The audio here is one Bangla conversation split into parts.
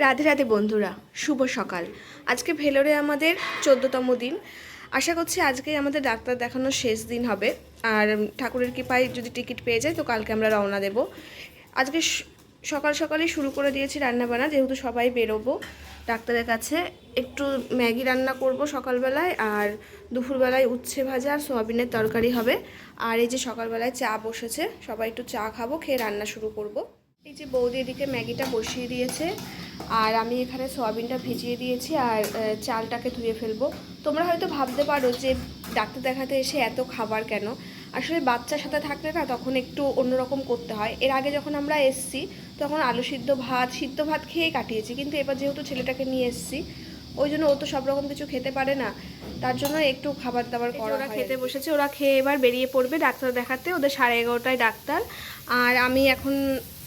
রাধে রাধে বন্ধুরা, শুভ সকাল। আজকে ভেলোরে আমাদের চোদ্দতম দিন। আশা করছি আজকে আমাদের ডাক্তার দেখানোর শেষ দিন হবে। আর ঠাকুরের কৃপায় যদি টিকিট পেয়ে যায়, তো কালকে আমরা রওনা দেব। আজকে সকাল সকালেই শুরু করে দিয়েছি রান্নাবান্না, যেহেতু সবাই বেরোবো। ডাক্তারের কাছে একটু ম্যাগি রান্না করব সকালবেলায়, আর দুপুরবেলায় উচ্ছে ভাজা আর সোয়াবিনের তরকারি হবে। আর এই যে সকালবেলায় চা বসেছে, সবাই একটু চা খাব, খেয়ে রান্না শুরু করব। এই যে বৌদি এদিকে ম্যাগিটা বসিয়ে দিয়েছে। আর আমি এখানে সয়াবিনটা ভিজিয়ে দিয়েছি আর চালটাকে ধুয়ে ফেলব। তোমরা হয়তো ভাবতে পারো যে ডাক্তার দেখাতে এসে এত খাবার কেন? আসলে বাচ্চার সাথে থাকলে না তখন একটু অন্যরকম করতে হয়। এর আগে যখন আমরা এসছি তখন আলু সিদ্ধ ভাত সিদ্ধ ভাত খেয়েই কাটিয়েছি। কিন্তু এবার যেহেতু ছেলেটাকে নিয়ে এসছি ওই জন্য ও তো সব রকম কিছু খেতে পারে না। তার জন্য একটু খাবার দাবার করা ওরা খেতে বসেছে ওরা খেয়ে এবার বেরিয়ে পড়বে ডাক্তার দেখাতে। ওদের সাড়ে এগারোটায় ডাক্তার। আর আমি এখন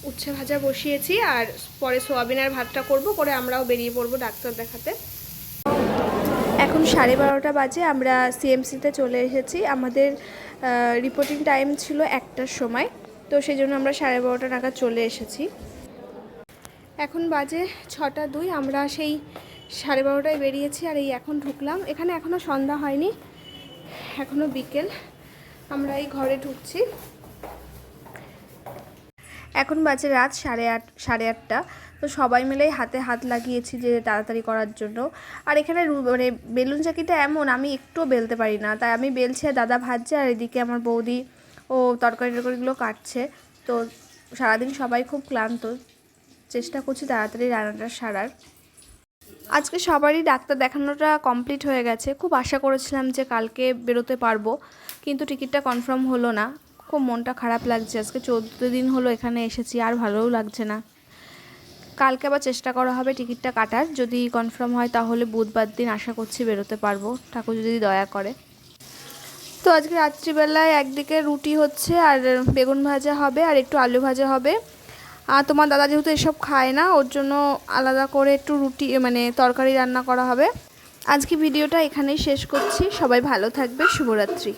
উচ্ছে ভাজা বসিয়েছি আর পরে সোয়াবিন আর ভাতটা করব, করে আমরাও বেরিয়ে পড়ব ডাক্তার দেখাতে। এখন সাড়ে বারোটা বাজে, আমরা সিএমসিতে চলে এসেছি। আমাদের রিপোর্টিং টাইম ছিল একটার সময়, তো সেই জন্য আমরা সাড়ে বারোটা নাগাদ চলে এসেছি। এখন বাজে ছটা দুই, আমরা সেই সাড়ে বারোটায় বেরিয়েছি আর এই এখন ঢুকলাম। এখানে এখনও সন্ধ্যা হয়নি এখনও বিকেল। আমরা এই ঘরে ঢুকছি। এখন বাজে রাত সাড়ে আট, সাড়ে আটটা। তো সবাই মিলেই হাতে হাত লাগিয়েছি যে তাড়াতাড়ি করার জন্য। আর এখানে মানে বেলুন চাকিটা এমন, আমি একটুও বেলতে পারি না। তাই আমি বেলছি আর দাদা ভাজছে আর এদিকে আমার বৌদি ও তরকারি টরকারিগুলো কাটছে। তো সারাদিন সবাই খুব ক্লান্ত। চেষ্টা করছি তাড়াতাড়ি রান্নাটা সারার। আজকে সবারই ডাক্তার দেখানোটা কমপ্লিট হয়ে গেছে। খুব আশা করেছিলাম যে কালকে বেরোতে পারব, কিন্তু টিকিটটা কনফার্ম হলো না। খুব মনটা খারাপ লাগছে। আজকে চৌদ্দ দিন হলো এখানে এসেছি, আর ভালোও লাগছে না। কালকে আবার চেষ্টা করা হবে টিকিটটা কাটার। যদি কনফার্ম হয় তাহলে বুধবার দিন আশা করছি বেরোতে পারব। ঠাকুর যদি দয়া করে। তো আজকে রাত্রিবেলায় একদিকে রুটি হচ্ছে আর বেগুন ভাজা হবে আর একটু আলু ভাজা হবে। আর তোমার দাদা যেহেতু এসব খায় না, ওর জন্য আলাদা করে একটু রুটি মানে তরকারি রান্না করা হবে। আজকে ভিডিওটা এখানেই শেষ করছি। সবাই ভালো থাকবে। শুভরাত্রি।